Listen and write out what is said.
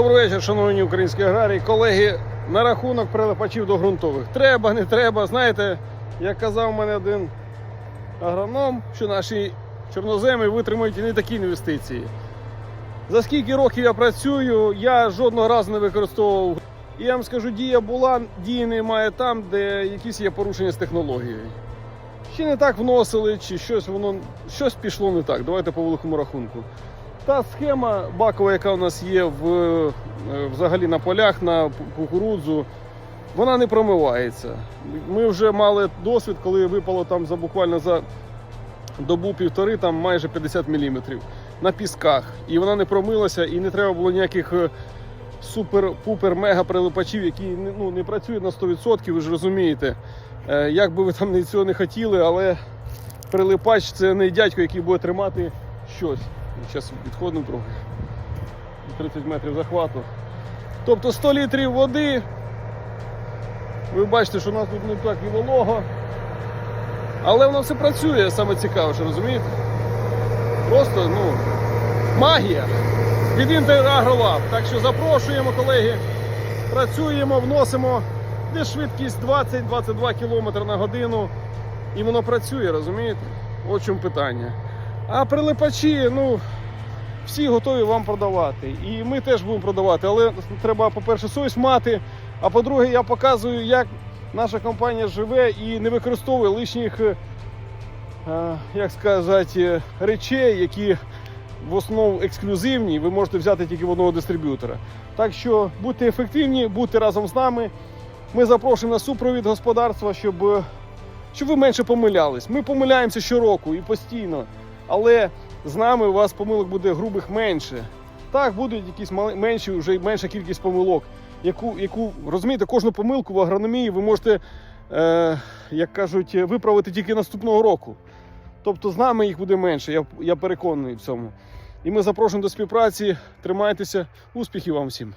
Добрий вечір, шановні українські аграрії. Колеги, на рахунок прилипачів до ґрунтових. Треба, не треба. Знаєте, як казав мене один агроном, що наші чорноземи витримують і не такі інвестиції. За скільки років я працюю, я жодного разу не використовував. І я вам скажу, дія була, дії немає там, де якісь є порушення з технологією. Чи не так вносили, чи щось воно щось пішло не так. Давайте по великому рахунку. Та схема бакова, яка у нас є в, е, взагалі на полях, на кукурудзу, вона не промивається. Ми вже мали досвід, коли випало там за буквально за добу півтори, там майже 50 мм на пісках. І вона не промилася, і не треба було ніяких е, супер-пупер-мега прилипачів, які ну, не працюють на 100%, ви ж розумієте. Е, Як би ви там цього не хотіли, але прилипач це не дядько, який буде тримати щось. Зараз відходимо трохи. 30 метрів захвату. Тобто 100 літрів води. Ви бачите, що у нас тут не так і волого. Але воно все працює, саме цікаве, що розумієте? Просто, ну, магія від Інтеграгролаб. Так що запрошуємо, колеги, працюємо, вносимо десь швидкість 20-22 км на годину. І воно працює, розумієте? От чому питання. А прилипачі, ну, всі готові вам продавати. І ми теж будемо продавати. Але треба, по-перше, совість мати. А по-друге, я показую, як наша компанія живе і не використовує лишніх, е, е, як сказати, речей, які в основному ексклюзивні, ви можете взяти тільки в одного дистриб'ютора. Так що будьте ефективні, будьте разом з нами. Ми запрошуємо на супровід господарства, щоб, е, щоб ви менше помилялись. Ми помиляємося щороку і постійно. Але з нами у вас помилок буде грубих менше. Так, будуть якісь менші, вже менша кількість помилок. Яку, яку розумієте, кожну помилку в агрономії ви можете, е, як кажуть, виправити тільки наступного року. Тобто з нами їх буде менше, я, я переконаний в цьому. І ми запрошуємо до співпраці. Тримайтеся, успіхів вам всім!